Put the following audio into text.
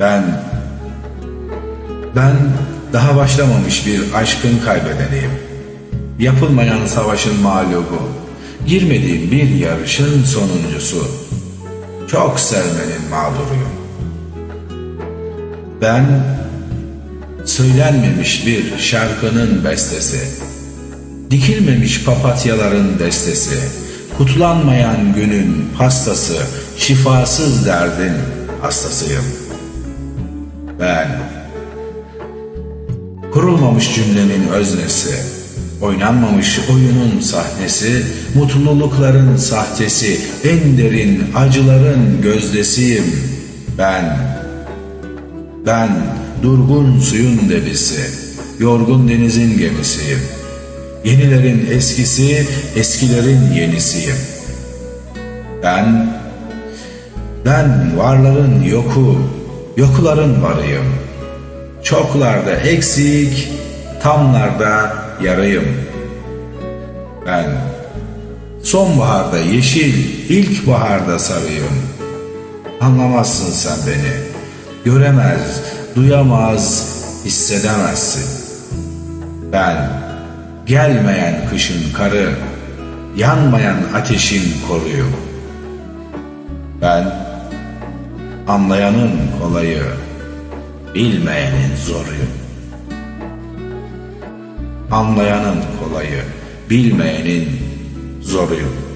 Ben ben daha başlamamış bir aşkın kaybedeniyim. Yapılmayan savaşın mağlubu. Girmediğim bir yarışın sonuncusu. Çok sevmenin mağduruyum. Ben söylenmemiş bir şarkının bestesi. Dikilmemiş papatyaların destesi. Kutlanmayan günün pastası. Şifasız derdin hastasıyım. Ben Kurulmamış cümlenin öznesi, oynanmamış oyunun sahnesi, mutlulukların sahtesi, en derin acıların gözdesiyim. Ben, ben durgun suyun debisi, yorgun denizin gemisiyim. Yenilerin eskisi, eskilerin yenisiyim. Ben, ben varların yoku, yokların varıyım. Çoklarda eksik, tamlarda yarayım. Ben sonbaharda yeşil, ilkbaharda sarıyım. Anlamazsın sen beni. Göremez, duyamaz, hissedemezsin. Ben gelmeyen kışın karı, yanmayan ateşin koruyum. Ben anlayanın kolayı, bilmeyenin zoruyum. Anlayanın kolayı, bilmeyenin zoruyum.